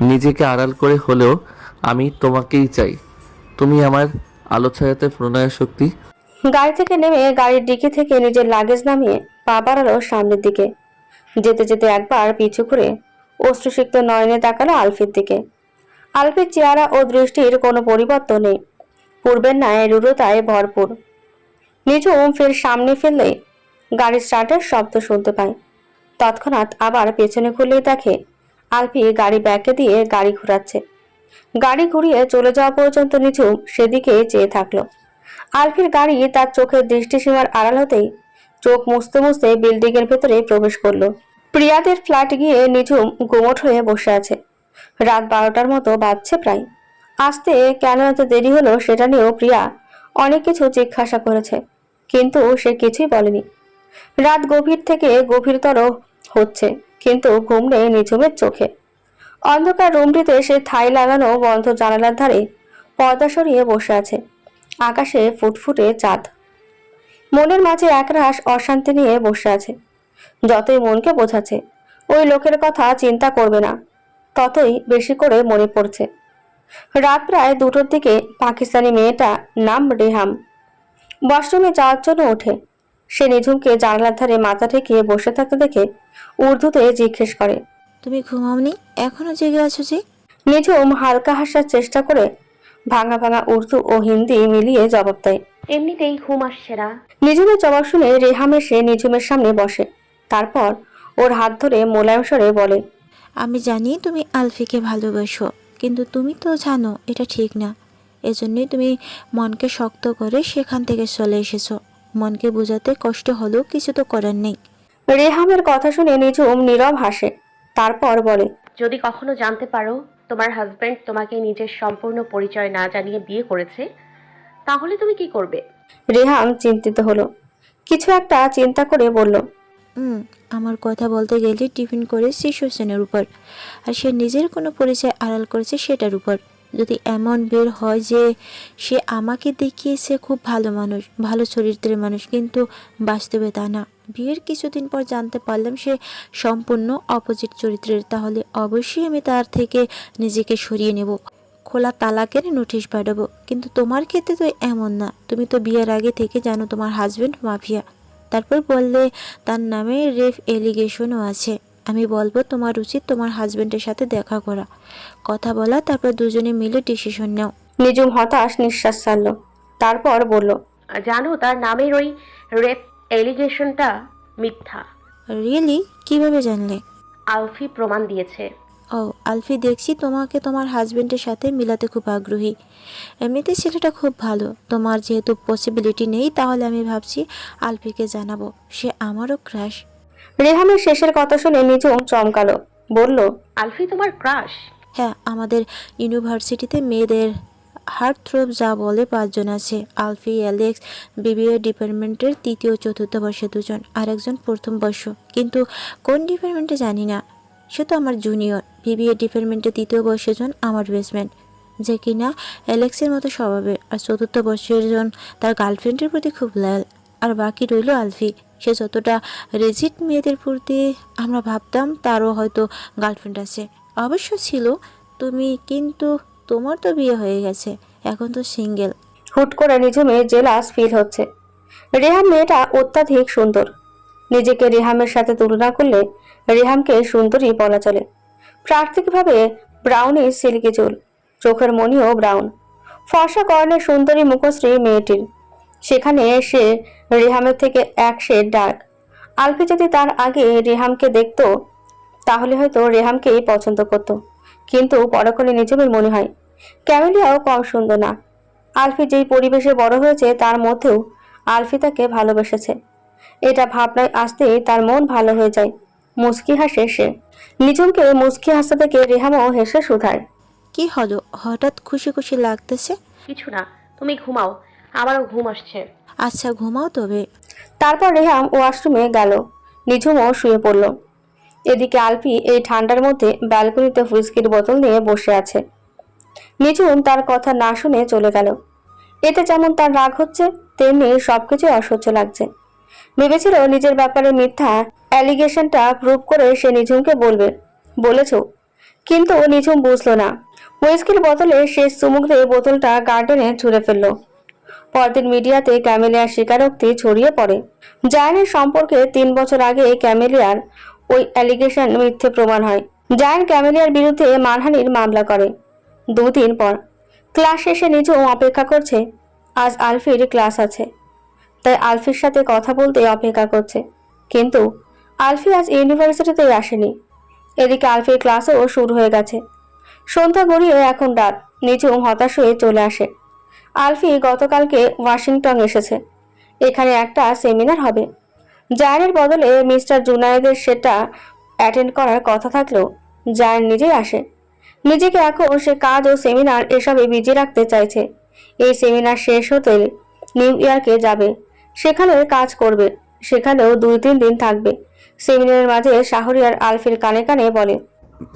নিজেকে আড়াল করে হলেও আমি তোমাকেই চাই। তুমি আমার আলো ছায়াতে প্রণয় শক্তি। গাড়ি থেকে নেমে গাড়ির ডিকি থেকে নিজের লাগেজ নামিয়ে পা বাড়ালো সামনের দিকে। যেতে যেতে একবার পিছু ঘুরে অশ্রুসিক্ত নয়নে তাকালো আলফির দিকে। আলফির চেহারা ও দৃষ্টির কোনো পরিবর্তন নেই। পূর্বের ন্যায় রুরতায় ভরপুর। নিঝুম ফের সামনে ফেললে গাড়ির স্টার্টের শব্দ শুনতে পায়। তৎক্ষণাৎ আবার পেছনে খুললেই দেখে আলফি গাড়ি ব্যাকে দিয়ে গাড়ি ঘোরাচ্ছে। গাড়ি ঘুরিয়ে চলে যাওয়া পর্যন্ত নিঝুম সেদিকে চেয়ে থাকল। আলফির গাড়ি তার চোখের দৃষ্টিসীমার আড়াল হতেই চোখ মুছতে মুছতে বিল্ডিং এর ভেতরে প্রবেশ করল। প্রিয়াদের ফ্ল্যাট গিয়ে নিঝুম গুমট হয়ে বসে আছে। রাত বারোটার মতো বাজছে প্রায়। আসতে কেন এত দেরি হলো সেটা নিয়েও প্রিয়া অনেক কিছু জিজ্ঞাসা করেছে, কিন্তু সে কিছুই বলেনি। রাত গভীর থেকে গভীরতর হচ্ছে। কিন্তু ঘুম নেই নিঝুমের চোখে। অন্ধকার রুমটিতে সে থাই লাগানো বন্ধ জানালার ধারে পর্দা সরিয়ে বসে আছে। আকাশে ফুটফুটে চাঁদ। মনের মাঝে একরাশ অশান্তি নিয়ে বসে আছে। যতই মনকে বোঝাচ্ছে, ওই লোকের কথা চিন্তা করবে না। ততই বেশি করে মনে পড়ছে। রাত প্রায় দুটোর দিকে পাকিস্তানি মেয়েটা নাম রেহাম। ওয়াশরুমে যাওয়ার জন্য ওঠে। সে নিঝুমকে জানলার ধারে মাথা ঠেকিয়ে বসে থাকতে দেখে উর্দুতে জিজ্ঞেস করে তুমি ঘুমাওনি? এখনও জেগে আছো যে? নিঝুম হালকা হাসার চেষ্টা করে ভাঙা ভাঙা উর্দু ও হিন্দি মিলিয়ে জবাব দেয়। এমনিতেই ঘুম আসছে না। নিঝুমের জবাব শুনে রেহাম এসে নিঝুমের সামনে বসে। তারপর ওর হাত ধরে মোলায়েম স্বরে বলে আমি জানি তুমি আলফিকে ভালোবাসো কিন্তু তুমি তো জানো এটা ঠিক না। এজন্যই তুমি মনকে শক্ত করে সেখান থেকে চলে এসেছ। মনকে বোঝাতে কষ্ট হলেও কিছু তো করার নেই। রেহামের কথা শুনে নিঝুম নীরব হাসে তারপর বলে যদি কখনো জানতে পারো তোমার হাজবেন্ড তোমাকে নিজের সম্পূর্ণ পরিচয় না জানিয়ে বিয়ে করেছে তাহলে তুমি কি করবে? রেহাম চিন্তিত হলো। কিছু একটা চিন্তা করে বলল হুম আমার কথা বলতে গেলে টিফিন করে শিশু সেনের উপর আর সে নিজের কোনো পরিচয় আড়াল করেছে সেটার উপর। যদি এমন বের হয় যে সে আমাকে দেখিয়েছে খুব ভালো মানুষ, ভালো চরিত্রের মানুষ, কিন্তু বাস্তবে তা না। বিয়ের কিছুদিন পর জানতে পারলাম সে সম্পূর্ণ অপোজিট চরিত্রের। তাহলে অবশ্যই আমি তার থেকে নিজেকে সরিয়ে নেব। খোলা তালাকের নোটিশ পাঠাবো। কিন্তু তোমার ক্ষেত্রে তো এমন না। তুমি তো বিয়ের আগে থেকে জানো তোমার হাজব্যান্ড মাফিয়া তারপর বললে, তার নামে রেফ এলিগেশনও আছে। আমি বলব তোমার উচিত তোমার হাজবেন্ডের সাথে দেখা করা। কথা বলা তারপর দুজনে মিলে ডিসিশন নাও। নিজুম হতাশ নিঃশ্বাস ছাড়ল। তারপর বলল জানো তার নামের ওই রেপ এলিগেশনটা মিথ্যা। রিয়েলি কীভাবে জানলে? আলফি প্রমাণ দিয়েছে। ও আলফি দেখছি তোমাকে তোমার হাজবেন্ডের সাথে মিলাতে খুব আগ্রহী। এমনিতে ছেলেটা খুব ভালো। তোমার যেহেতু পসিবিলিটি নেই তাহলে আমি ভাবছি আলফিকে জানাব। সে আমারও ক্রাশ রেহামের শেষের কথা শুনে নিঝুম চমকালো। বলল আলফি তোমার ক্রাশ হ্যাঁ আমাদের ইউনিভার্সিটিতে মেয়েদের হার্ট থ্রোব যা বলে পাঁচজন আছে। আলফি অ্যালেক্স বিবিএ ডিপার্টমেন্টের তৃতীয় চতুর্থ বর্ষে দুজন আর একজন প্রথম বর্ষ। কিন্তু কোন ডিপার্টমেন্টে জানি না। সে তো আমার জুনিয়র বিবিএ ডিপার্টমেন্টের তৃতীয় বর্ষের জন আমার বেসমেন্ট যে কিনা অ্যালেক্সের মতো স্বভাবের। আর চতুর্থ বর্ষের জন তার গার্লফ্রেন্ডের প্রতি খুব লাল আর বাকি রইল আলফি। সে যতটা রেজিট মেয়েদের প্রতি আমরা ভাবতাম, তারও হয়তো গার্লফ্রেন্ড আছে। অবশ্য ছিল, তুমি কিন্তু তোমার তো বিয়ে হয়ে গেছে, এখন তো সিঙ্গেল হুট করে নিঝুমে জেলাস ফিল হচ্ছে। রেহাম মেয়েটা অত্যাধিক সুন্দর। নিজেকে রেহামের সাথে তুলনা করলে রেহামকে সুন্দরী বলা চলে। প্রাকৃতিকভাবে ব্রাউনি সিল্কি চুল, চোখের মনিও ব্রাউন ফর্সা কর্ণের সুন্দরী মুখশ্রী মেয়েটির। সেখানে সে রেহামের থেকে এক শেড ডার্ক আলফি যদি তার আগে রেহামকে দেখত তাহলে হয়তো রেহামকেই পছন্দ করত। কিন্তু পরক্ষণে নিজমের মনে হয় ক্যামেলিয়াও কম সুন্দর না। আলফি যেই পরিবেশে বড় হয়েছে তার মধ্যেও আলফি তাকে ভালোবেসেছে। এটা ভাবনায় আসতেই তার মন ভালো হয়ে যায় মুস্কি হাসে সে। নিজমকে মুস্কি হাসতে থেকে রেহামও হেসে শুধায়। কি হলো? হঠাৎ খুশি খুশি লাগতেছে? কিছু না তুমি ঘুমাও। আমারও ঘুম আসছে। আচ্ছা ঘুমাও তবে। তারপর রেহাম ওয়াশরুমে গেল। নিঝুমও শুয়ে পড়ল। এদিকে আলফি এই ঠান্ডার মধ্যে ব্যালকনিতে হুইস্কির বোতল নিয়ে বসে আছে। নিঝুম তার কথা না শুনে চলে গেল। এতে যেমন তার রাগ হচ্ছে তেমনি সবকিছু অসহ্য লাগছে। ভেবেছিল নিজের ব্যাপারে মিথ্যা অ্যালিগেশনটা প্রুভ করে সে নিঝুমকে বলবে বলেছ। কিন্তু নিঝুম বুঝলো না। হুইস্কির বোতলে শেষ চুমুক দিয়ে বোতলটা গার্ডেনে ছুঁড়ে ফেলল। পরদিন মিডিয়াতে ক্যামেলিয়ার স্বীকারোক্তি ছড়িয়ে পড়ে। জায়ানের সম্পর্কে তিন বছর আগে ক্যামেলিয়ার ওই অ্যালিগেশন মিথ্যে প্রমাণ হয়। জায়ান ক্যামেলিয়ার বিরুদ্ধে মানহানির মামলা করে। দুদিন পর। ক্লাস শেষে নিজেও অপেক্ষা করছে। আজ আলফির ক্লাস আছে। তাই আলফির সাথে কথা বলতে অপেক্ষা করছে। কিন্তু আলফি আজ ইউনিভার্সিটিতেই আসেনি। এদিকে আলফির ক্লাসও শুরু হয়ে গেছে। সন্ধ্যা গড়িয়ে এখন রাত। নিচুম হতাশ হয়ে চলে আসে। আলফি গতকালকে ওয়াশিংটন এসেছে। এখানে একটা সেমিনার হবে। জায়ানের বদলে মিস্টার জুনায়েদের সেটা অ্যাটেন্ড করার কথা থাকলেও জায়ান নিজেই আসে। নিজেকে এখন সে কাজ ও সেমিনার এসবে বিজি রাখতে চাইছে। এই সেমিনার শেষ হতে নিউ ইয়র্কে যাবে। সেখানে কাজ করবে। সেখানেও দুই তিন দিন থাকবে। সেমিনারের মাঝে শাহরিয়ার আলফির কানে কানে বলে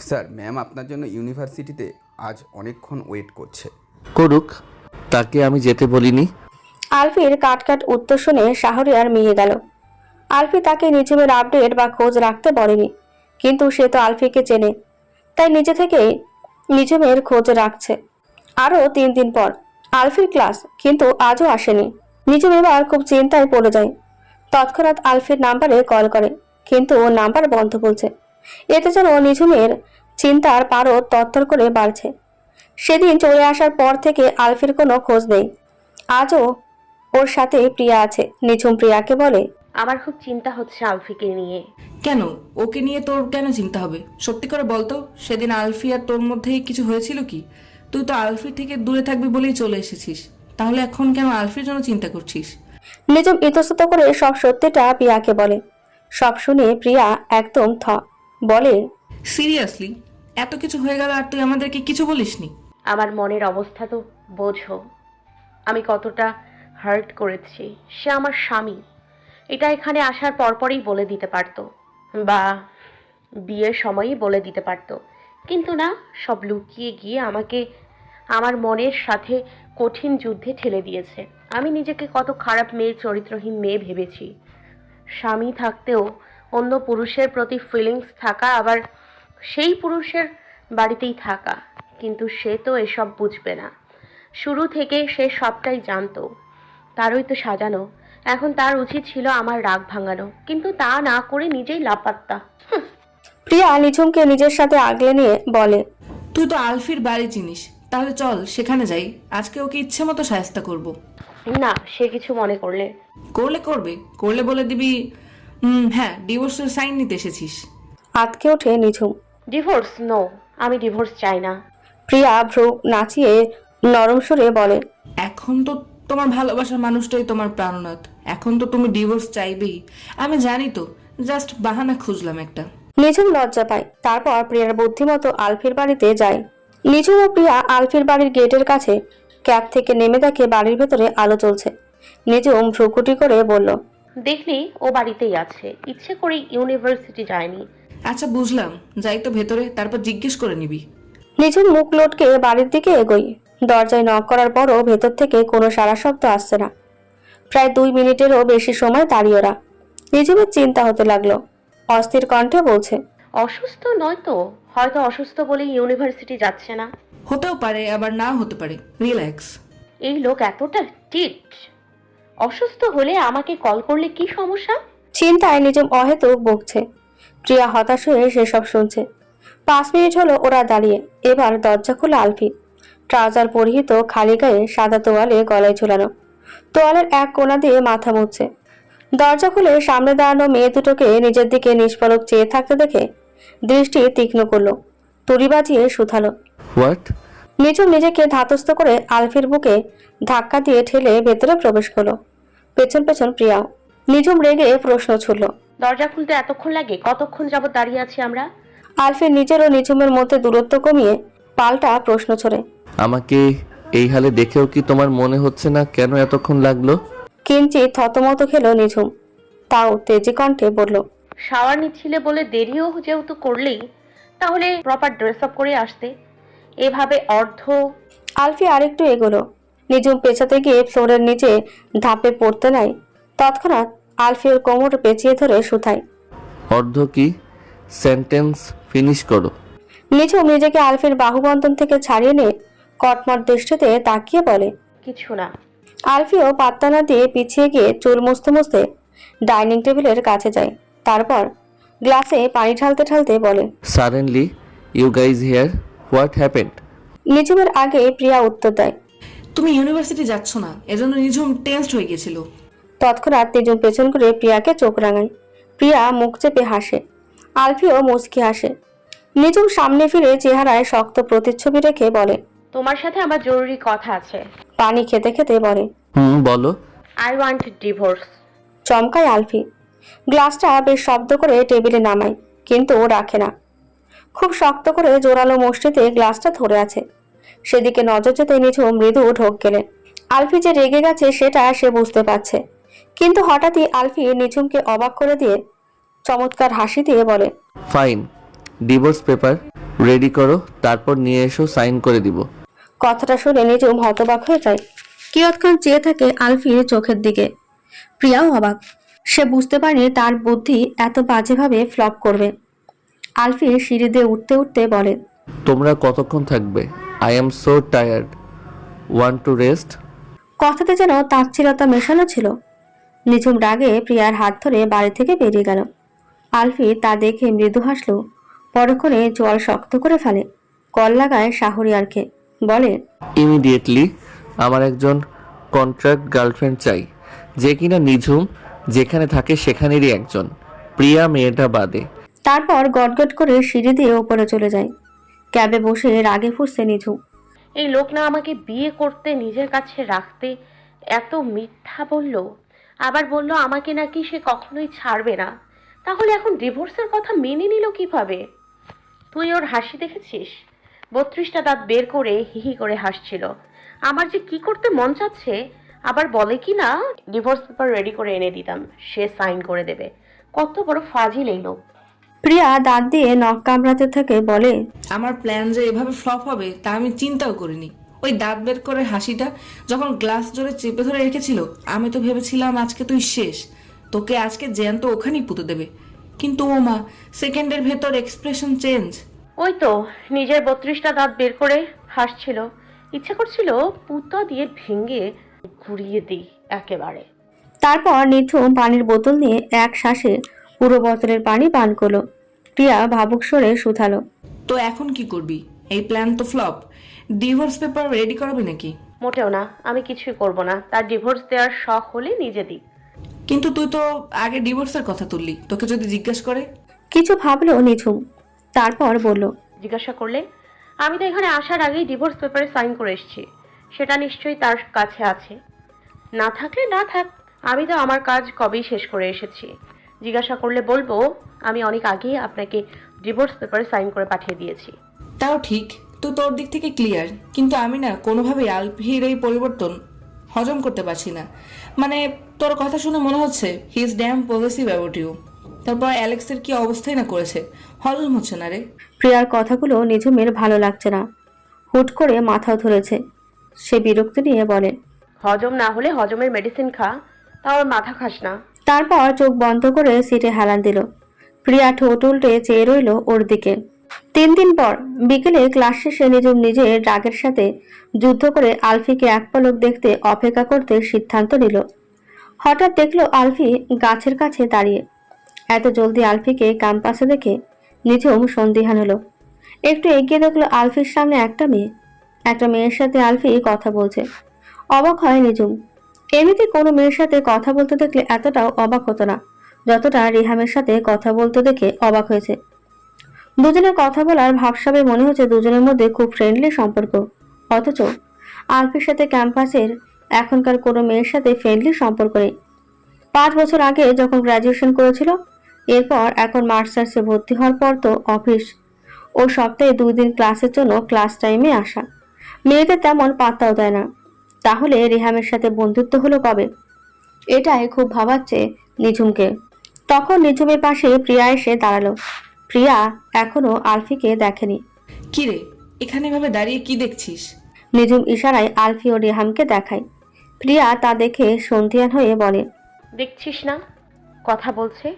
স্যার ম্যাম আপনার জন্য ইউনিভার্সিটিতে আজ অনেকক্ষণ ওয়েট করছে। করুক তাকে আমি যেতে বলিনি। আলফির কাট কাট উত্তর শুনে শাহরিয়ার মিয়ে গেল। আলফি তাকে নিঝুমের আপডেট বা খোঁজ রাখতে বলেনি, কিন্তু সে তো আলফিকে চেনে। তাই নিজে থেকে নিঝুমের খোঁজ রাখছে। আরও তিন দিন পর আলফির ক্লাস কিন্তু আজও আসেনি। নিঝুম এবার খুব চিন্তায় পড়ে যায়। তৎক্ষণাৎ আলফির নাম্বারে কল করে, কিন্তু ও নাম্বার বন্ধ বলছে। এতে যেন নিঝুমের চিন্তার পারও তত্তর করে বাড়ছে। সেদিন চলে আসার পর থেকে আলফির কোনো খোঁজ নেই। আজও ওর সাথে প্রিয়া আছে। নিঝুম প্রিয়াকে বলে আমার খুব চিন্তা হচ্ছে আলফিকে নিয়ে। কেন? ওকে নিয়ে তোর কেন চিন্তা হবে? সত্যি করে বলতো সেদিন আলফি আর তোর মধ্যে কিছু হয়েছিল কি? তুই তো আলফির থেকে দূরে থাকবি বলেই চলে এসেছিস। তাহলে এখন কেন আলফির জন্য চিন্তা করছিস? নিঝুম ইতস্তত করে সব সত্যিটা প্রিয়াকে বলে। সব শুনে প্রিয়া একদম থ বলে সিরিয়াসলি এত কিছু হয়ে গেল আর তুই আমাদেরকে কিছু বলিসনি? আমার মনের অবস্থা তো বোঝো। আমি কতটা হার্ট করেছি। সে আমার স্বামী। এটা এখানে আসার পরপরই বলে দিতে পারতো। বা বিয়ের সময়ই বলে দিতে পারতো। কিন্তু না, সব লুকিয়ে গিয়ে আমাকে আমার মনের সাথে কঠিন যুদ্ধে ঠেলে দিয়েছে। আমি নিজেকে কত খারাপ মেয়ে, চরিত্রহীন মেয়ে ভেবেছি। স্বামী থাকতেও অন্য পুরুষের প্রতি ফিলিংস থাকা আবার সেই পুরুষের বাড়িতেই থাকা। কিন্তু সে তো এসব বুঝবে না। শুরু থেকে সে সবটাই জানতো। তারই তো সাজানো। এখন তার উচিত ছিল আমার রাগ ভাঙানো। কিন্তু তা না করে নিজেই লাপাত্তা। প্রিয়া নিঝুমকে নিজের সাথে আগলে নিয়ে বলে তুই তো আলফির বাড়ি চিনিস। তাহলে চল সেখানে যাই। আজকে ওকে ইচ্ছে মতো সায়স্তা করব। না সে কিছু মনে করলে। করলে করবে। করলে বলে দিবি "হুম, হ্যাঁ ডিভোর্সের সাইন নিতে এসেছিস। আতকে ওঠে নিঝুম। ডিভোর্স নো আমি ডিভোর্স চাই না। প্রিয়া ভ্রু নাচিয়ে নরম সুরে বলে এখন তো তোমার ভালোবাসার মানুষটাই তোমার প্রাণনাথ। এখন তো তুমি ডিভোর্স চাইবেই। আমি জানি তো জাস্ট বাহানা খুঁজলাম একটা। নিঝুম লজ্জা পায়। তারপর প্রিয়ার বুদ্ধিমতো আলফির বাড়িতে যায়। নিঝুম ও প্রিয়া আলফির বাড়ির গেটের কাছে ক্যাব থেকে নেমে দেখে বাড়ির ভেতরে আলো চলছে নিঝুম ভ্রুকুটি করে বলল দেখলি ও বাড়িতেই আছে। ইচ্ছে করে ইউনিভার্সিটি যায়নি। আচ্ছা বুঝলাম। যাই তো ভেতরে তারপর জিজ্ঞেস করে নিবি। নিঝুম মুখ লটকে বাড়ির দিকে এগোই। দরজায় নক করার পরও ভেতর থেকে কোনো সারা শব্দ আসছে না। প্রায় দুই মিনিটেরও বেশি সময় দাঁড়িয়ে ওরা। নিঝুমের চিন্তা হতে লাগল। অস্থির কণ্ঠে বলছে অসুস্থ নয় তো? হয়তো অসুস্থ বলেই ইউনিভার্সিটি যাচ্ছে না? হতেও পারে আবার না হতে পারে। রিল্যাক্স এই লোক এতটা টিট। অসুস্থ হলে আমাকে কল করলে কি সমস্যা? চিন্তায় নিজম অহেতুক বকছে। প্রিয়া হতাশ হয়ে সেসব শুনছে। পাঁচ মিনিট হলো ওরা দাঁড়িয়ে। এবার দরজা খুলে আলফি। ট্রাউজার পরিহিত খালি গায়ে সাদা তোয়ালে গলায় ঝুলানো। তোয়ালের এক কোনা দিয়ে মাথা মুছছে। দরজা খুলে সামনে দাঁড়ানো মেয়ে দুটোকে নিজের দিকে নিষ্পলক চেয়ে থাকতে দেখে দৃষ্টি তীক্ষ্ণ করল। তুড়ি বাজিয়ে শুধালো। হোয়াট নিঝুম নিজেকে ধাতস্থ করে আলফির বুকে ধাক্কা দিয়ে ঠেলে ভেতরে প্রবেশ করল। পেছন পেছন প্রিয়াও। নিঝুম রেগে প্রশ্ন ছুড়ল। দরজা খুলতে এতক্ষণ লাগে? কতক্ষণ যাবত দাঁড়িয়ে আছি আমরা? আলফির নিজের ও নিঝুমের মধ্যে দূরত্ব কমিয়ে পাল্টা প্রশ্ন ছড়ে। আমাকে এই হালে দেখেও কি তোমার মনে হচ্ছে না কেন এতক্ষণ লাগল? কিঞ্চিত থতমত খেলো নিঝুম। তাও তেজি কণ্ঠে বলল শাওয়ার নিচ্ছিলে বলে দেরিও যেহেতু করলেই তাহলে প্রপার ড্রেস আপ করে আসতে। এভাবে অর্ধ আলফি আরেকটু এগোলো। নিঝুম পেছাতে গিয়ে ফ্লোরের নিচে ধাপে পড়তে নাই তৎক্ষণাৎ আলফি ওর কোমর পেঁচিয়ে ধরে শুথায়। অর্ধ কি? সেন্টেন্স ফিনিশ করো। নিঝুম নিজেকে আলফের বাহুবন্ধন থেকে ছাড়িয়ে নিয়ে কটমট দৃষ্টিতে তাকিয়ে বলে কিছু না। আলফিও পাত্তা না দিয়ে পিছিয়ে গিয়ে চুল মুছতে মুছতে ডাইনিং টেবিলের কাছে যায়। তারপর গ্লাসে পানি ঢালতে ঢালতে বলে suddenly you guys here what happened নিঝুমের আগে প্রিয়া উত্তর দেয় তুমি ইউনিভার্সিটি যাচ্ছ না এজন্য নিঝুম টেন্সড হয়ে গেছিল। তৎক্ষণাৎ নিঝুম পেছন করে প্রিয়াকে চোখ রাঙায়। প্রিয়া মুখ চেপে হাসে। আলফিও মুচকি হাসে। নিঝুম সামনে ফিরে চেহারায় শক্ত প্রতিচ্ছবি রেখে বলে তোমার সাথে আমার জরুরি কথা আছে। পানি খেতে খেতে বলে হুম বলো। আই ওয়ান্ট ডিভোর্স চমকায় আলফি। গ্লাসটা বেশ শব্দ করে টেবিলে নামায় কিন্তু ও রাখে না। খুব শক্ত করে জোরালো মুষ্টিতে গ্লাসটা ধরে আছে। সেদিকে নজর যেতে নিঝুম মৃদু ঢোক গেলেন আলফি যে রেগে গেছে সেটা সে বুঝতে পারছে। কিন্তু হঠাৎই আলফি নিঝুমকে অবাক করে দিয়ে চমৎকার হাসি দিয়ে বলে ফাইন ডিভোর্স পেপার রেডি করো তারপর নিয়ে এসো সাইন করে দিব। কথাটা শুনে নিঝুম হতবাক হয়ে যায়। কিয়ৎক্ষণ চেয়ে থাকে আলফির চোখের দিকে। প্রিয়াও অবাক। সে বুঝতে পারেনি তার বুদ্ধি এত বাজেভাবে ফ্লপ করবে। আলফি সিঁড়ি দিয়ে উঠতে উঠতে বলে তোমরা কতক্ষণ থাকবে? I am so tired want to rest কথাতে যেন তাচ্ছিলতা মেশানো ছিল। নিঝুম রাগে প্রিয়ার হাত ধরে বাড়ি থেকে বেরিয়ে গেল। আলফি তা দেখে মৃদু হাসলো। পরক্ষণে জল শক্ত করে ফেলে। কল লাগায় শাহরিয়ারকে। বলে ইমিডিয়েটলি আমার একজন কন্ট্রাক্ট গার্লফ্রেন্ড চাই। যে কিনা নিঝুম যেখানে থাকে সেখানেরই একজন। প্রিয়া মেয়েটা বাদে। তারপর গটগট করে সিঁড়ি দিয়ে ওপরে চলে যায়। ক্যাবে বসে রাগে ফুসছে নিঝুম এই লোক না আমাকে বিয়ে করতে নিজের কাছে রাখতে এত মিথ্যা বলল। আবার বলল আমাকে নাকি সে কখনোই ছাড়বে না। তাহলে এখন ডিভোর্সের কথা মেনে নিল কীভাবে? তুই ওর হাসি দেখেছিস? বত্রিশটা দাঁত বের করে হিহি করে হাসছিল। আমার যে কি করতে মন চাচ্ছে? আবার বলে কি না ডিভোর্স পেপার রেডি করে এনে দিতাম সে সাইন করে দেবে। কত বড় ফাজিল এই লোক। প্রিয়া দাঁত দিয়ে নখ কামড়াতে থাকে বলে আমার প্ল্যান যে এভাবে ফ্লপ হবে তা আমি চিন্তাও করিনি। ওই দাঁত বের করে হাসিটা যখন গ্লাস জোরে চেপে ধরে রেখেছিল আমি তো ভেবেছিলাম আজকে তুই শেষ। তোকে আজকে জ্যান্ত ওখানেই পুঁতে দেবে। কিন্তু ও মা সেকেন্ডের ভেতর এক্সপ্রেশন চেঞ্জ ওই তো নিজের বত্রিশটা দাঁত বের করে হাসছিল। ইচ্ছা করছিল পুতো দিয়ে ভেঙে ঘুরিয়ে দিই একেবারে। তারপর নিথুম পানির বোতল নিয়ে এক শ্বাসে পুরো বোতলের পানি পান করল। প্রিয়া ভাবুক স্বরে শুধালো। তো এখন কি করবি? এই প্ল্যান তো ফ্লপ ডিভোর্স পেপার রেডি করাবি নাকি? মোটেও না আমি কিছুই করব না। তার ডিভোর্স দেওয়ার শখ হলে নিজে দিই। কিন্তু তুই তো আগে ডিভোর্সের কথা তুললি। তোকে যদি জিজ্ঞেস করে। কিছু ভাবলো নিঝুম। তারপর বলল জিজ্ঞাসা করলে আমি তো এখানে আসার আগেই ডিভোর্স পেপারে সাইন করে এসেছি। সেটা নিশ্চয়ই তার কাছে আছে। না থাকলে না থাক আমি তো আমার কাজ কবেই শেষ করে এসেছি। জিজ্ঞাসা করলে বলব আমি অনেক আগেই আপনাকে ডিভোর্স পেপারে সাইন করে পাঠিয়ে দিয়েছি। তাও ঠিক তুই তোর দিক থেকে ক্লিয়ার কিন্তু আমি না কোনোভাবেই আলফির এই পরিবর্তন হজম করতে পারছি না। মানে তোর কথা শুনে মনে হচ্ছে he is damn positive about you তারপর অ্যালেক্সের কি অবস্থাই না করেছে? হজম হচ্ছে না রে। প্রিয়ার কথাগুলো নিঝুমের ভালো লাগছে না। হুট করে মাথাও ধরেছে। সে বিরক্তি নিয়ে বলে হজম না হলে হজমের মেডিসিন খা তাও আর মাথা খাস না। তারপর চোখ বন্ধ করে সিটে হেলান দিল। প্রিয়া ঠোঁট উল্টে চেয়ে রইল ওর দিকে। তিন দিন পর বিকেলে ক্লাস শেষে নিজুম নিজের রাগের সাথে যুদ্ধ করে আলফিকে এক পলক দেখতে অপেক্ষা করতে সিদ্ধান্ত নিল। হঠাৎ দেখল আলফি গাছের কাছে দাঁড়িয়ে। এত জলদি আলফিকে ক্যাম্পাসে দেখে নিঝুম সন্দিহান হলো। একটু এগিয়ে দেখল আলফির সামনে একটা মেয়ে। একটা মেয়ের সাথে আলফি কথা বলছে। অবাক হয় নিঝুম এমনিতে কোনো মেয়ের সাথে কথা বলতে দেখলে এতটাও অবাক হতো না, যতটা রিহামের সাথে কথা বলতে দেখে অবাক হয়েছে। দুজনের কথা বলার ভাবসাবে মনে হচ্ছে দুজনের মধ্যে খুব ফ্রেন্ডলি সম্পর্ক। অথচ আলফির সাথে ক্যাম্পাসের এখনকার কোনো মেয়ের সাথে ফ্রেন্ডলি সম্পর্ক নেই। পাঁচ বছর আগে যখন গ্র্যাজুয়েশন করেছিল, এরপর এখন মাস্টার্সে ভর্তি হওয়ার পর তো অফিস ও সপ্তাহে দুই দিন ক্লাসের জন্য ক্লাস টাইমে আসা। মেয়েদের তেমন পাত্তাও দেয় না। তাহলে রেহামের সাথে বন্ধুত্ব হলো কবে? এটাই খুব ভাবাচ্ছে নিঝুমকে। তখন নিঝুমের পাশে প্রিয়া এসে দাঁড়াল। প্রিয়া এখনও আলফিকে দেখেনি। কি রে এখানে ভাবে দাঁড়িয়ে কি দেখছিস? নিজুম ইশারায় আলফি ও রেহামকে দেখায়। প্রিয়া তা দেখে সন্ধিয়ান হয়ে বলে দেখছিস না? কথা বলছে?